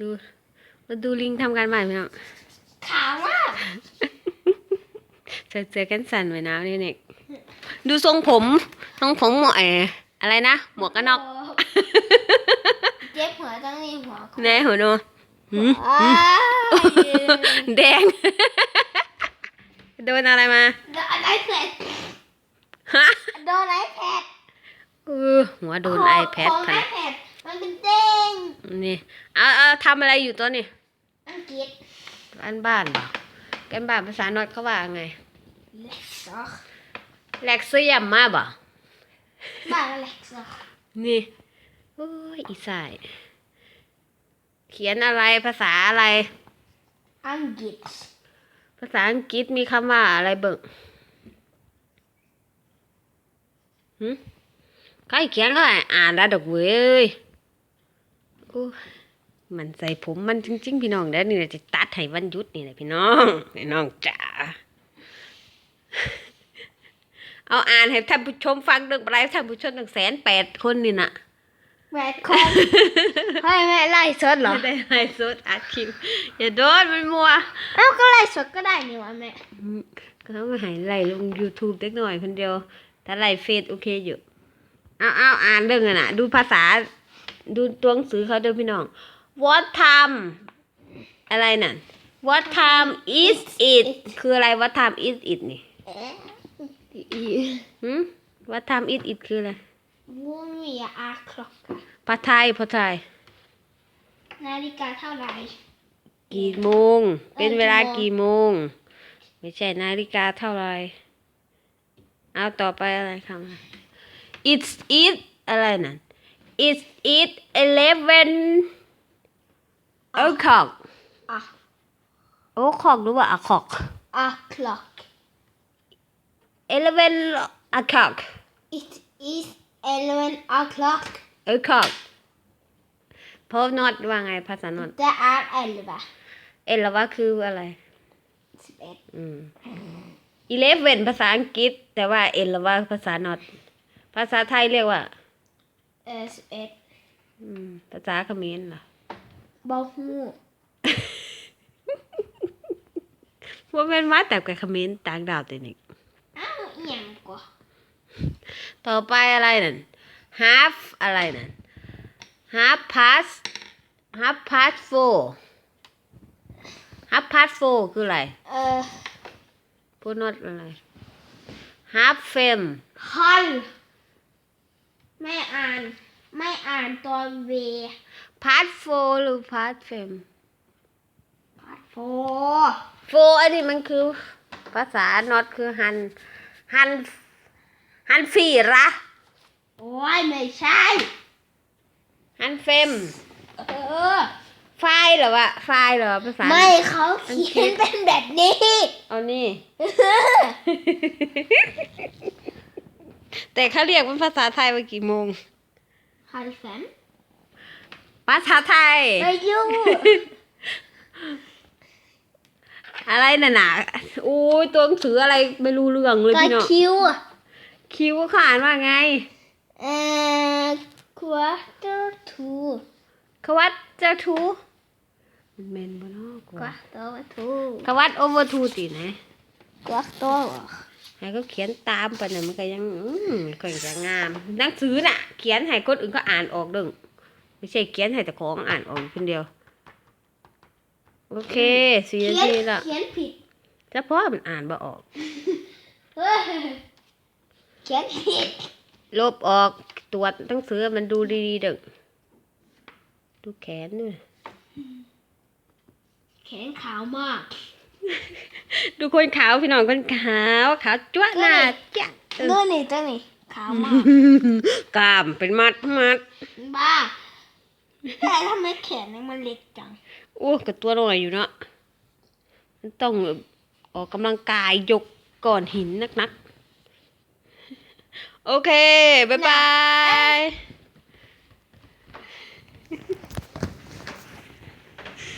ดู มาดูลิงทำการบ้านพี่น้องขาวมากเจอเจอกันสั่นไว้นะนี่เน็กดูทรงผมทรงผมหมวกเอออะไรนะ หมวกกันน็อกเจ็บหัวต้องมีหัวแน่หัวโนหืมอ้าวแดง โดนอะไรมา โดนไอแพดฮะ โดนไอแพดเออหัวโดน iPad ของค่ะไอแพดมันเป็นเด้ง นี่เอาเอาทำอะไรอยู่ตัวนี่อังกฤษบ้านบ้านเหรอกันบ้านภาษาโนอตเขาว่าไงเล็กซอกแลกเซียมมาบ่บ้านเล็กซอกนี่โอ้ยอีสายเขียนอะไรภาษาอะไร อังกฤษ ภาษาอังกฤษมีคำว่าอะไรเบิ่งหึใครเขียนเขาให้อ่านได้ดอกเว้ย โอ้ยมันใส่ผมมันจริง ๆ พี่น้องเด้อนี่แหละจะตัดให้วันหยุดนี่แหละพี่น้องพี่น้องจ๋าเอาอ่านให้ท่านผู้ชมฟังเรื่องอะไรท่านผู้ชมตั้งแสนแปดคนนี่น่ะแปดคนให้แม่ไล่สดเหรอไม่ได้ไลฟ์สดอัดคลิปอย่าโดนมันมัวเอ้าก็ไล่สดก็ได้นี่วะแม่อืมก็ต้องให้ไล่ลง YouTube เล็กหน่อยคนเดียว ถ้าไล่เฟซโอเคอยู่เอาเอาอ่านเรื่องอะน่ะดูภาษา ดูตัวหนังสือเขาเด้อพี่น้อง What time อะไรน่ะ What time is it คืออะไร What time is it นี่เอ๊ะหืม What time is it คืออะไรวูมีอาคล็อกภาษาไทยภาษาไทยนาฬิกาเท่าไหร่ กี่โมง เป็นเวลากี่โมง ไม่ใช่นาฬิกาเท่าไหรเอาต่อไปอะไรคำ it's it อะไรนั่น it's it eleven o'clock อะ o'clock หรือว่า o'clock อาคล็อก eleven o'clock it is eleven o'clock o'clock เพราะนอตว่าไงภาษานอต det er elleve เอลว่าคืออะไรสิบเอ็ดอืม eleven ภาษาอังกฤษ แต่ว่าเอลว่าภาษานอต ภาษาไทยเรียกว่า เออสิบเอ็ดอืมภาษาเขมรล่ะบอฮูว่าเป็นมาแต่กับเขมรต่างดาวตัวนี้อ้าวอหย่างกว่าต่อไปอะไรนั่น half อะไรนั่น half past half past four half past four คืออะไร เออพูดนอตอะไร half fame ฮัล ไม่อ่าน ไม่อ่านตัวเว past four หรือ past fame พาดโฟ four อันนี้มันคือภาษานอตคือหัน หัน หันฟีระโอ้ยไม่ใช่ หันเฟมเออไฟล์เหรอวะไฟล์เหรอภาษา ไม่เขาเขียนเป็นแบบนี้ เอานี่ แต่เขาเรียกเป็นภาษาไทยว่ากี่โมงฮัลแฟมภาษาไทย ไม่ยุ่งอะไรน่ะหนาโอ้ยตัวหนังสืออะไรไม่รู้เรื่องเลยก็พี่น้องคิวอะคิวเขาอ่านว่าไงเอ่อ quarter to เขาวัดเจ้าทูมันเมนบ่เนอกกว่า quarter to เขาวัดโอเวอร์ทูตีไหน quarter ให้เขาเขียนตามไปน่ะมันก็ยังอืมไม่ค่อยจะงามหนังสือน่ะ เขียนให้คนอื่นเขาอ่านออกเดึงไม่ใช่เขียนให้แต่ของอ่านออกคนเดียว โอเคสี่นาเขียนทีละเขียนผิดเฉพาะมันอ่านบ่ออกเฮ้ยเขียนผิดลบออกตรวจหนังสือมันดูดีๆเด้อดูแขนด้วยแขนขาวมาก ดูคนขาวพี่น้องคนขาวขาวจ้วะหน้าจ้ะเอดูอนี่ตัวนี้ขาวมากกล้ามเป็นมัดมัดบ้าแต่ทำไมแขนมันเล็กจังโอ้ก็ตัวหน่อยอยู่เนาะมันต้องออกกำลังกายยกก่อนหินนักๆ โอเค บ๊ายบาย